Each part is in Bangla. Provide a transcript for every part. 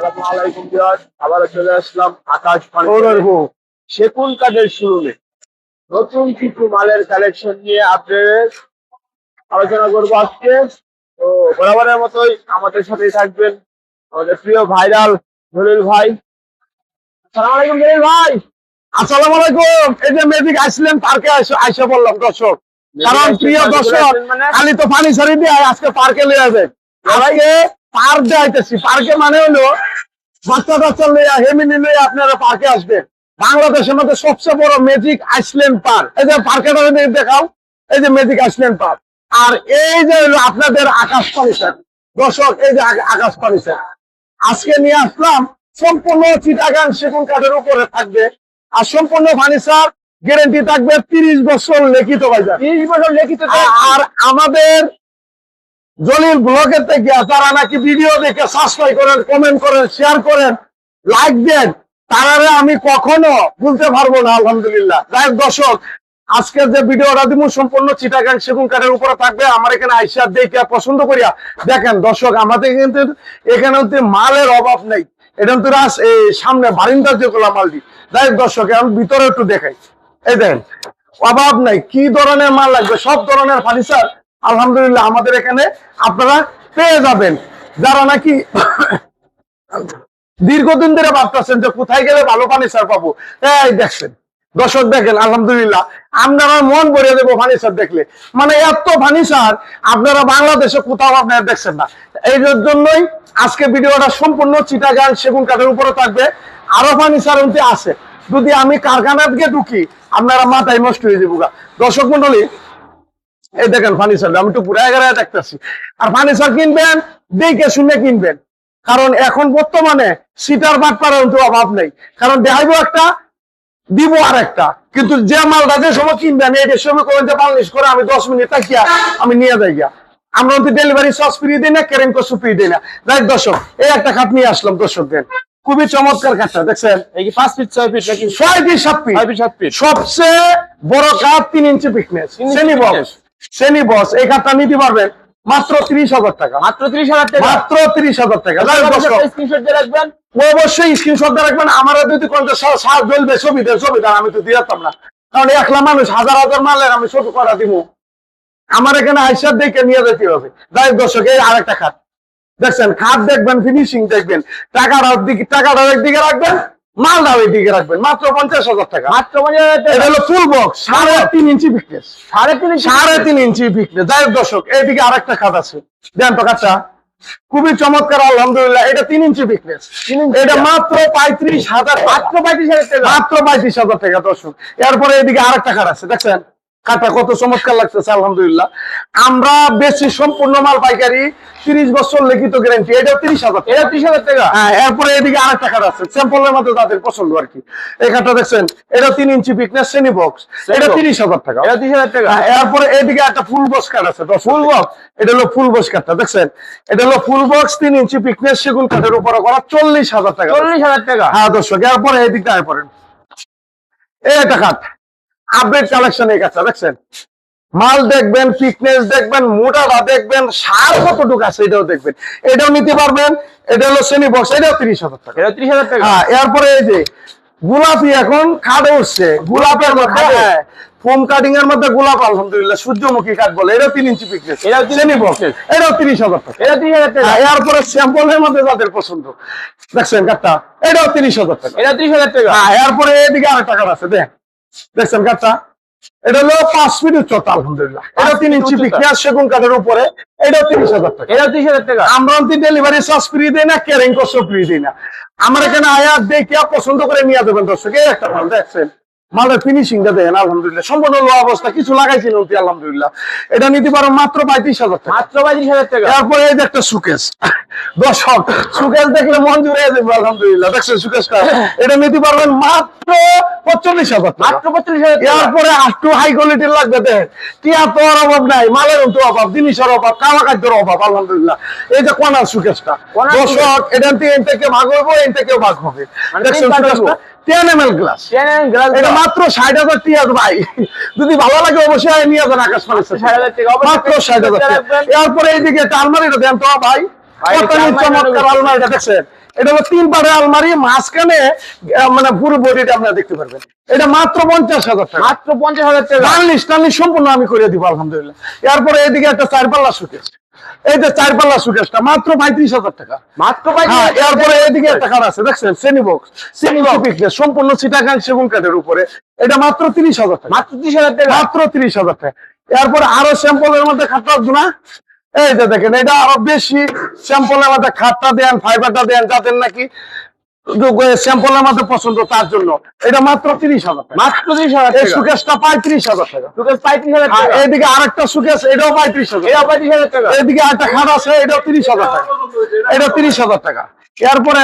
আসসালামু আলাইকুম আবার চলে আসলাম আকাশ সেকুন কাঠের নতুন কিছু মালের কালেকশন নিয়ে আপনাদের আলোচনা করব আজকে। তো বরাবরের মতোই আমাদের সাথেই থাকবেন আমাদের প্রিয় ভাইরাল জলিল ভাই। আসসালামু আলাইকুম জলিল ভাই। আসসালামু আলাইকুম। এই যে মেজিক আসলেন পার্কে আইসা বললাম দর্শক। কারণ প্রিয় দর্শক মানে? খালি তো পানি ছাড়ি দিয়ে আজকে পার্কে লিয়ে যাবে আজকে পার্ক দেখাইতেছি পার্কে মানে হলো বাচ্চা টাচ্চা লইয়া হেমিনি লইয়া আপনারা পার্কে আসবেন বাংলাদেশের মধ্যে সবচেয়ে বড় ম্যাজিক আইসল্যান্ড পার্ক এই যে পার্কে দেখাও এই যে ম্যাজিক আইসল্যান্ড পার্ক আর এই যে হলো আপনাদের আকাশ ফার্নিচার দর্শক এই যে আকাশ ফার্নিচার আজকে নিয়ে আসলাম সম্পূর্ণ চিটাগাং সেগুন কাঠের উপরে থাকবে। আর সম্পূর্ণ ফার্নিচার গ্যারেন্টি থাকবে তিরিশ বছর লিখিত বাজার তিরিশ বছর লিখিত আর আমাদের জলিল ব্লগের থেকে যারা নাকি ভিডিও দেখে সাবস্ক্রাইব করেন কমেন্ট করেন শেয়ার করেন লাইক দেন, তারারে আমি কখনো ভুলতে পারব না, আলহামদুলিল্লাহ। যাই দর্শক, আজকের যে ভিডিওটা দিব সম্পূর্ণ চিটাগাং সেগুন কাঠের উপরে থাকবে, আমার এখানে আইসা দেখে পছন্দ করিয়া দেখেন, দর্শক, আমাদের কিন্তু এখানে মালের অভাব নেই। এটা কিন্তু রাস, এই সামনে বারিন্দার যেগুলো মাল দিই যাই দর্শক আমি ভিতরে একটু দেখাই। এই দেখেন অভাব নাই, কি ধরনের মাল লাগবে? সব ধরনের ফার্নিচার আলহামদুলিল্লাহ আমাদের এখানে আপনারা পেয়ে যাবেন। যারা নাকি দীর্ঘদিন ধরে ভাবতেছেন যে কোথায় গেলে ভালো ফার্নিচার পাবো, এই দেখছেন, দর্শক দেখেন, আলহামদুলিল্লাহ, আপনারা মন ভরিয়ে দেবো ফার্নিচার দেখলে। মানে এত ফার্নিচার আপনারা বাংলাদেশে কোথাও আপনারা দেখছেন না। এই জন্যই আজকে ভিডিওটা সম্পূর্ণ চিটাগাং সেগুন কাঠের উপরে থাকবে। আরও ফার্নিচার আছে। যদি আমি কারখানা থেকে ঢুকি, আপনারা মাথায় নষ্ট হয়ে যাব। দর্শক মন্ডলী এই দেখেন ফার্নিচার আমি একটু ঘুরে দেখতেছি। আর ফার্নিচার কিনবেন দেখে শুনে কিনবেন। কারণ এখন বর্তমানে সিটার বাটপার অভাব নেই। কারণ দেখাইবো একটা দিব আর একটা। কিন্তু যে মালটা যে সময় কিনবেন এই সময় করেন যে বাংলিশ করে আমি দশ মিনিট তাকিয়া আমি নিয়ে যাই গিয়া। আমরা কিন্তু ডেলিভারি সস ফ্রি দিই না কেরেন কসু ফ্রি দিই না। দেখ দর্শক এই একটা খাট নিয়ে আসলাম দর্শকদের। খুবই চমৎকার খাটটা দেখছেন? এই কি পাঁচ ফিট ছয় ফিট নাকি? ছয় ফিট সাত ফিট সাত ফিট সবচেয়ে বড় কাপ তিন ইঞ্চি ফিটনেস শ্রেণি বক্স। শ্রেণি বক্স এই কাপটা নিতে পারবেন মাত্র ত্রিশ হাজার টাকা। মাত্র ত্রিশ হাজার টাকা? মাত্র ত্রিশ হাজার টাকা। স্ক্রিনশট দিয়ে রাখবেন? অবশ্যই স্ক্রিনশট রাখবেন। আমার যদি কোনটা সার জ্বলবে ছবি দেন ছবি দেন আমি তো দিয়ে যেতাম না। কারণ একলা মানুষ হাজার হাজার মালের আমি ছবি করা দিব আমার এখানে আইসার দেখে নিয়ে যেতে হবে। যাই দর্শক এই আরেকটা খাট দেখছেন খাট দেখবেন ফিনিশিং দেখবেন। টাকাটা দিকে টাকাটা একদিকে রাখবেন। মালটা ওই দিকে রাখবেন মাত্র পঞ্চাশ হাজার টাকা। মাত্র এটা হলো ফুল বক্স সাড়ে তিন ইঞ্চি ফিটনেস সাড়ে তিন সাড়ে তিন ইঞ্চি ফিটনেস যাই হোক দর্শক এদিকে আরেকটা খাট আছে। দেন তো কাটটা খুবই চমৎকার আলহামদুলিল্লাহ এটা তিন ইঞ্চি ফিটনেস এটা মাত্র পঁয়ত্রিশ হাজার মাত্র পঁয়ত্রিশ হাজার টাকা। মাত্র পঁয়ত্রিশ হাজার টাকা দর্শক। এরপরে এদিকে আরেকটা খাট আছে দেখছেন? কাটা কত চমৎকার লাগতেছে আলহামদুলিল্লাহ। আমরা বেশি সম্পূর্ণ মাল পাইকারি তিরিশ বছর লিখিত গ্যারান্টি এটা তিরিশ হাজার এটা ত্রিশ হাজার টাকা? হ্যাঁ এরপরে এদিকে আরেকটা খাট আছে স্যাম্পলের মধ্যে তাদের পছন্দ আর কি। এই খাটটা দেখছেন এটা তিন ইঞ্চি ফিটনেস শ্রেণি বক্স এটা তিরিশ হাজার টাকা। এটা ত্রিশ হাজার টাকা। এরপরে এদিকে একটা ফুল বক্স কাঠ আছে ফুল বক্স এটা হলো ফুল বক্স কাঠটা দেখছেন? এটা হলো ফুল বক্স তিন ইঞ্চি ফিটনেস সেগুন কাঠের উপরে করা চল্লিশ হাজার টাকা। চল্লিশ হাজার টাকা। হ্যাঁ দর্শক এরপরে এদিকটা এই একটা খাট আপডেট কালেকশন এই দেখছেন? মাল দেখবেন ফিটনেস দেখবেন মোটাটা দেখবেন সার কতটুকু আছে এটাও দেখবেন। এটাও নিতে পারবেন এটা হলো শ্রেণি বক্স এটাও তিরিশ হাজার টাকা। এটা ত্রিশ হাজার টাকা। হ্যাঁ এরপরে এই যে গোলাপি এখন খাটে উঠছে। গোলাপের মধ্যে হ্যাঁ। ফোম কাটিং এর মধ্যে গোলাপ আলহামদুলিল্লাহ সূর্যমুখী কাঠ বলে এটা তিন ইঞ্চি পিকনেস এটাও তিন শ্রেণি বক্স এটাও তিরিশ হাজার টাকা। এটা ত্রিশ হাজার টাকা। হ্যাঁ, এরপরে স্যাম্পলের মধ্যে যাদের পছন্দ দেখছেন কাঠটা এটাও তিরিশ হাজার টাকা। এটা ত্রিশ হাজার টাকা। হ্যাঁ এরপরে এদিকে আরেকটা কাঠ আছে দেখ। দেখছেন কাঠটা? এটা হলো পাঁচ ফিট উচ্চতা আলহামদুলিল্লাহ। এটা তিন ইঞ্চি উচ্চতা। সেগুন কাঠের উপরে এটা তিরিশ হাজার টাকা। এটা তিরিশ হাজার টাকা। আমরা ডেলিভারি চার্জ ফ্রি দিই না ক্যারিং কষ্ট ফ্রি দিই না। আমার এখানে আয়া দেখে পছন্দ করে নিয়ে যাবেন দর্শক এই একটা ভালো দেখছেন? মালের ফিনিশিংটা দেখেন আলহামদুলিল্লাহ। সম্পূর্ণ লো অবস্থা কিছু লাগাইছি নতি আলহামদুলিল্লাহ। এটা নিতে পারো মাত্র পঁয়ত্রিশ হাজার টাকা। মাত্র পঁয়ত্রিশ হাজার টাকা? তারপরে এই যে একটা সুকেস দর্শক সুকেস দেখলে মন জুড়ে যাবে আলহামদুলিল্লাহ। দেখছেন সুকেসটা এটা নিতে পারবেন মাত্র পঁচল্লিশ হাজার মাত্র পঁয়ত্রিশ হাজার এরপরে একটু হাই কোয়ালিটির লাগবে দেখ। টিয়া তো অভাব নাই মালের তো অভাব জিনিসের অভাব কালা খাদ্যের অভাব আলহামদুলিল্লাহ। এই যে কোনার সুকেশটা দর্শক এটা থেকে ভাগ হইব এন থেকেও ভাগ হবে। মানে দেখছেন সুকেশটা টেন এম এল গ্লাস এটা মাত্র ষাট হাজার টিয়া ভাই। যদি ভালো লাগে অবশ্যই নিয়ে যান আকাশ 60,000 টাকা, অবশ্যই মাত্র ষাট হাজার এরপরে এইদিকে একটা আলমারিটা দেন তো ভাই। ভাই, কত এটা আলমারি চমৎকার আলমারিটা দেখছেন। এটা হলো তিন পাড়ে আলমারি মাঝখানে মানে পুরো বডিটা আপনারা দেখতে পারবেন। এটা মাত্র পঞ্চাশ হাজার টাকা। মাত্র পঞ্চাশ হাজার টাকা। টার্নিশ সম্পূর্ণ আমি করে দিব আলহামদুলিল্লাহ। এরপরে এদিকে একটা চার পাল্লা সুকেশ এই যে চার পাল্লা সুকেশটা মাত্র পঁয়ত্রিশ হাজার টাকা। মাত্র হ্যাঁ, এরপরে এদিকে একটা কাঠ আছে দেখছেন শ্রেণি বক্স শ্রেণি বক্স সম্পূর্ণ সিটাকান সেগুন কাঠের উপরে। এটা মাত্র তিরিশ হাজার টাকা। মাত্র ত্রিশ হাজার টাকা? মাত্র তিরিশ হাজার টাকা। এরপরে আরও স্যাম্পলের মধ্যে খাটটা না? এই যে দেখেন এটা আরও বেশি স্যাম্পলের মধ্যে খাটটা দেন ফাইবারটা দেন যাদের নাকি স্যাম্পলের মধ্যে পছন্দ তার জন্য। এটা মাত্র তিরিশ হাজার মাত্র ত্রিশ হাজার এই টাকা? সুকেশটা পঁয়ত্রিশ হাজার টাকা। সুকেশ পঁয়ত্রিশ হাজার টাকা? এদিকে আরেকটা সুকেশ এটাও পঁয়ত্রিশ হাজার এটা পঁয়ত্রিশ হাজার টাকা? এদিকে একটা খাট আছে এটাও তিরিশ হাজার টাকা। এটা তিরিশ হাজার টাকা। এরপরে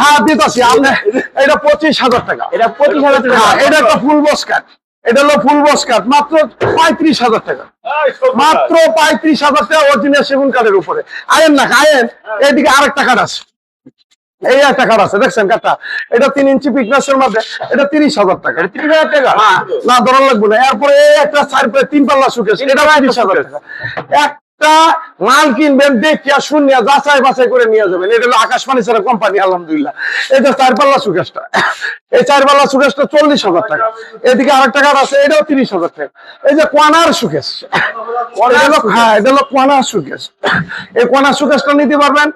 হ্যাঁ দিতেছি আপনি এটা পঁচিশ হাজার টাকা। এটা পঁচিশ হাজার টাকা। হ্যাঁ, এটা একটা ফুল বস কাঠ। এটা হলো ফুল বস কাঠ মাত্র পঁয়ত্রিশ হাজার টাকা। মাত্র পঁয়ত্রিশ হাজার টাকা অরিজিনাল সেগুন কাঠের উপরে। আয়েন না আয়েন এইদিকে আরেকটা কাঠ আছে। এই একটা কাঠ আছে দেখছেন কাঠটা এটা তিন ইঞ্চি পিকনেসের মধ্যে এটা তিরিশ হাজার টাকা। ত্রিশ হাজার টাকা? হ্যাঁ, না ধরা লাগবে না। এরপরে এই একটা চার তিন পাল্লা সুকেশ এটা তিরিশ হাজার টাকা। একটা মাল কিনবেন দেখিয়া শূন্য যাচাই বাছাই করে নিয়ে যাবেন। এটা হলো আকাশবাণী ছাড়া কোম্পানি আলহামদুলিল্লাহ। এটা চার পাল্লা সুকেশটা এই চার পাল্লা সুকেশটা চল্লিশ হাজার টাকা। এদিকে আরেক টাকার আছে এটাও তিরিশ হাজার টাকা। এই যে কোয়ানার সুকেশ হ্যাঁ এটা হলো কোয়ানার সুকেশ এই কোয়ানার সুকেশটা নিতে পারবেন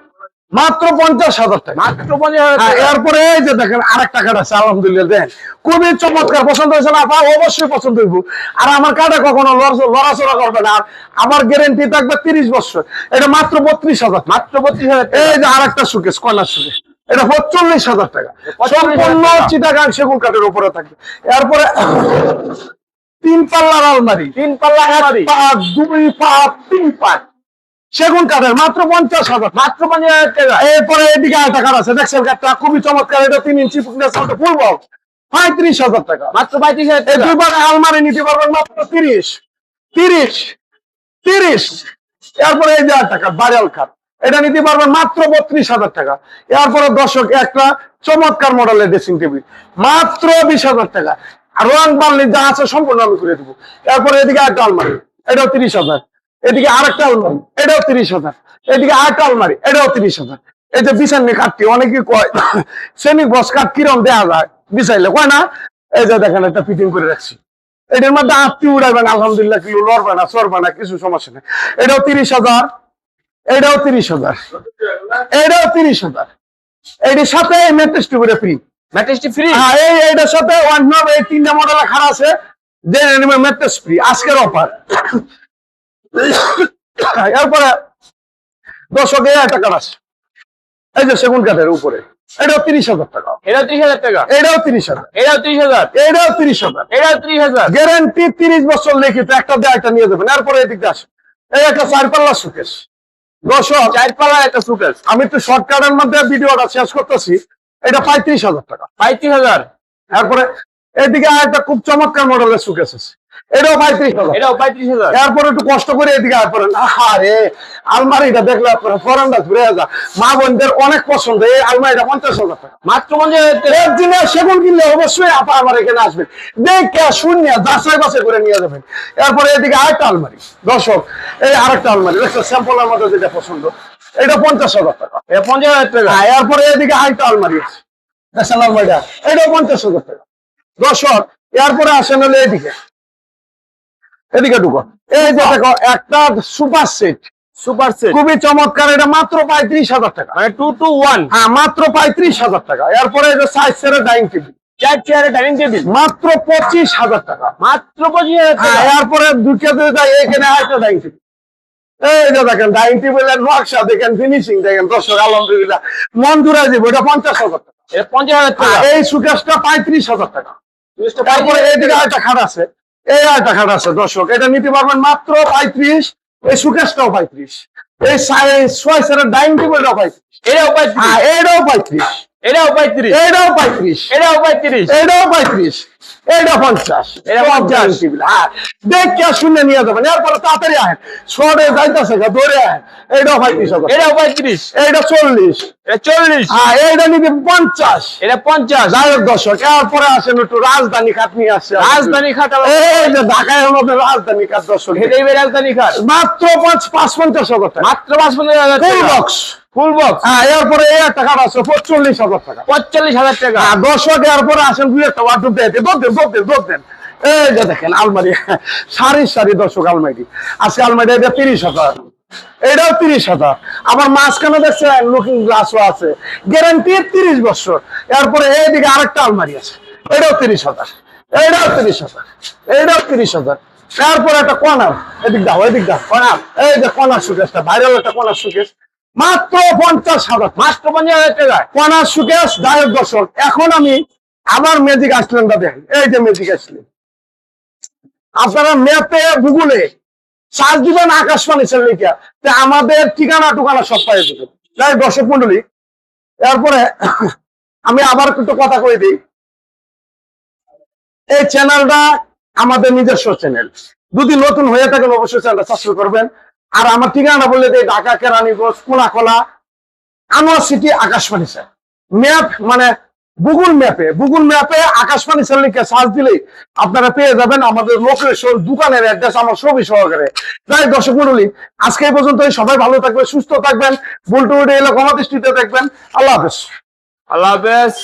মাত্র পঞ্চাশ হাজার টাকা। মাত্র পঞ্চাশ হাজার হ্যাঁ, এরপরে এই যে দেখেন আরেকটা কার্ড আছে আলহামদুলিল্লাহ দেন। খুবই চমৎকার পছন্দ হয়েছে না? অবশ্যই পছন্দ হইব। আর আমার কার্ডে কখনো লড়- লড়াচড়া করবে না। আর আমার গ্যারেন্টি থাকবে তিরিশ বছর। এটা মাত্র বত্রিশ হাজার। মাত্র বত্রিশ হাজার এই যে আরেকটা সুকেশ কয়লার সুকেশ এটা চল্লিশ হাজার টাকা। সম্পূর্ণ চিটাগাং সেগুন কাঠের উপরে থাকবে। এরপরে তিন পাল্লার আলমারি। তিন পাল্লা দুই পাঁচ তিন পাঁচ সেগুন কাঠের মাত্র পঞ্চাশ হাজার। মাত্র পঞ্চাশ হাজার টাকা। এরপরে এদিকে একটা কাঠ আছে দেখছেন কাঠটা? খুবই চমৎকার এটা তিন ইঞ্চি ফুল বক্স পঁয়ত্রিশ হাজার টাকা। মাত্র পঁয়ত্রিশ হাজার আলমারি নিতে পারবেন মাত্র তিরিশ। তিরিশ। তিরিশ। এরপরে এই যে টাকা বাড়াল খাট এটা নিতে পারবেন মাত্র বত্রিশ হাজার টাকা। এরপরে দর্শক একটা চমৎকার মডেলের ড্রেসিং টেবিল মাত্র বিশ হাজার টাকা। আর রং বার্লি যা আছে সম্পূর্ণ আমি করে দেবো। এরপরে এদিকে একটা আলমারি। এটাও তিরিশ হাজার। এদিকে আরেকটা আলমারি এটাও তিরিশ হাজার। এদিকে আরেকটা আলমারি এটাও তিরিশ হাজার। এই যে বিছানি কাঠটি অনেকে কয় শ্রেণি বস কাঠ কিরম দেওয়া যায়? বিছাইলে কয় না এই যে দেখেন একটা ফিটিং করে রাখছি। এটার মধ্যে আত্মি উড়াইবেন আলহামদুলিল্লাহ কিছু লড়বে না চড়বে না কিছু সমস্যা নেই। এটাও তিরিশ হাজার এটাও তিরিশ হাজার এটাও তিরিশ হাজার। এটির সাথে মেট্রেস টিউবের ফ্রি ম্যাট্রেসটি ফ্রি হ্যাঁ এই এটার সাথে ওয়ান নব এই তিনটা মডেল খারাপ আছে দেন যে মেট্রেস ফ্রি আজকের অফার এরপরে দর্শক এই একটা কাঠ আছে এই যে সেগুন কাঠের উপরে এটাও তিরিশ হাজার টাকা। এটাও ত্রিশ হাজার টাকা? এটাও তিরিশ হাজার। এটাও ত্রিশ হাজার? এটাও তিরিশ হাজার। এটাও ত্রিশ হাজার? গ্যারান্টি তিরিশ বছর লিখিত একটা দিয়ে একটা নিয়ে যাবেন। এরপরে এদিকে আসে এই একটা চার পাল্লা সুকেশ দর্শক চার পাল্লার একটা সুকেশ আমি একটু শর্টকাটের মধ্যে ভিডিওটা শেষ করতেছি। এটা পঁয়ত্রিশ হাজার টাকা। পঁয়ত্রিশ হাজার? এরপরে এদিকে একটা খুব চমৎকার মডেলের সুকেশ আছে। এটাও পঁয়ত্রিশ হাজার। এটাও পঁয়ত্রিশ হাজার। এরপরে একটু কষ্ট করে এদিকে পরে আরে আলমারিটা দেখলে আপনার ফরেনটা ঘুরে যা মা বোনদের অনেক পছন্দ এই আলমারিটা পঞ্চাশ হাজার টাকা। মাত্র দিনে সেগুন কিনলে অবশ্যই আপা আমার এখানে আসবেন। দেখে শূন্য যাচাই বাছাই করে নিয়ে যাবেন। এরপরে এদিকে আরেকটা আলমারি। দর্শক এই আরেকটা আলমারি। দেখছ স্যাম্পলের মধ্যে যেটা পছন্দ। এটা পঞ্চাশ হাজার টাকা। এটা পঞ্চাশ হাজার টাকা। এরপরে এদিকে আরেকটা আলমারি আছে। দেখছেন আলমারিটা? এটাও পঞ্চাশ হাজার টাকা। দর্শক এরপরে আসেন হলে এদিকে। এদিকে ঢুকো। এই যে দেখো একটা সুপার সেট সুপার সেট খুবই চমৎকার এটা মাত্র পঁয়ত্রিশ হাজার টাকা। মানে টু টু ওয়ান হ্যাঁ মাত্র পঁয়ত্রিশ হাজার টাকা। এরপরে সাইজ সেরে ডাইনিং টেবিল চার চেয়ারে ডাইনিং টেবিল মাত্র পঁচিশ হাজার টাকা। মাত্র পঁচিশ হাজার হ্যাঁ টাকা এরপরে দুটো দুটা এখানে একটা ডাইনিং টেবিল এই যে দেখেন ডাইনিং টেবিলের নকশা দেখেন ফিনিশিং দেখেন দর্শক আলহামদুলিল্লাহ। মন পঞ্চাশ হাজার টাকা। পঞ্চাশ হাজার টাকা। হ্যাঁ, এই সুকেশটা পঁয়ত্রিশ হাজার টাকা। তারপরে এইদিকে একটা খাট আছে। এই একটা খাট আছে দর্শক এটা নিতে পারবেন মাত্র পঁয়ত্রিশ এই সুকেশটাও পঁয়ত্রিশ এই ছয় সেরের ডাইনিং টেবিলটাও পঁয়ত্রিশ। এটাও পঁয়ত্রিশ। এটাও পঁয়ত্রিশ। এটাও পঁয়ত্রিশ। এটাও পঁয়ত্রিশ। এটাও পঁয়ত্রিশ। এটাও পঁয়ত্রিশ। এইটা পঞ্চাশ। পঞ্চাশ। হ্যাঁ দেখে শুনে নিয়ে যাবেন। এরপরে তাড়াতাড়ি আহেন। শর্টে যাইতেছে দৌড়ে আহেন। এইটাও পঁয়ত্রিশ এটাও পঁয়ত্রিশ। এইটা চল্লিশ। এটা চল্লিশ। হ্যাঁ এইটা নিতে পঞ্চাশ। এটা পঞ্চাশ। যাই হোক দর্শক এরপরে আসেন একটু রাজধানী খাট নিয়ে আসছে। রাজধানী খাট এই যে ঢাকায় আমাদের রাজধানী খাট দর্শক। রাজধানী খাট মাত্র পাঁচ পাঁচ পঞ্চাশ মাত্র পাঁচ পঞ্চাশ ফুল বক্স হ্যাঁ এরপরে এই একটা কাঠ আছে পঁচল্লিশ হাজার টাকা। পঁয়তাল্লিশ হাজার টাকা? হ্যাঁ দর্শক এরপরে আসেন দুই একটা ওয়ার্ডরোব দেয় দোদ দেন দোদ দেন দোদ দেন। এই যে দেখেন আলমারি। সারি সারি দর্শক আলমারি। আজকে আলমারি এটা তিরিশ হাজার। এটাও তিরিশ হাজার। আবার মাঝখানে দেখছেন লুকিং গ্লাসও আছে। গ্যারান্টি তিরিশ বছর। এরপরে এইদিকে আরেকটা আলমারি আছে। এটাও তিরিশ হাজার। এটাও তিরিশ হাজার। এটাও তিরিশ হাজার। তারপরে একটা কর্নার এদিক দাও এদিক দাও। কর্নার এই যে কর্নার সুকেশটা ভাইরাল একটা কর্নার সুকেশ মাত্র পঞ্চাশ হাজার। মাত্র পঞ্চাশ হাজার টাকা কণার সুকেশ দায়ক দর্শক এখন আমি আবার ম্যাজিক আইসল্যান্ডটা দেখেন এই যে ম্যাজিক আইসল্যান্ড আপনারা ম্যাপে গুগলে সার্চ দিবেন আকাশবাণী তে আমাদের ঠিকানা টুকানা সব পাই দেবেন যাই দর্শক মন্ডলী এরপরে আমি আবার একটু কথা কই দিই। এই চ্যানেলটা আমাদের নিজস্ব চ্যানেল যদি নতুন হয়ে থাকেন অবশ্যই চ্যানেলটা সাবস্ক্রাইব করবেন। আর আমার ঠিকানা বললে যে Dhaka, Keraniganj Konakola Anwar City, Akashbani sir map মানে গুগল ম্যাপে গুগল ম্যাপে আকাশবাণী স্যার লিখে সার্চ দিলেই আপনারা পেয়ে যাবেন আমাদের লোকেশন দোকানের অ্যাড্রেস আমার ছবি সহকারে। তাই দর্শক মন্ডলী, আজকে পর্যন্ত সবাই ভালো থাকবেন, সুস্থ থাকবেন। বুলটু এলাকা দৃষ্টিতে দেখবেন আল্লাহ হাফেজ। আল্লাহ হাফেজ।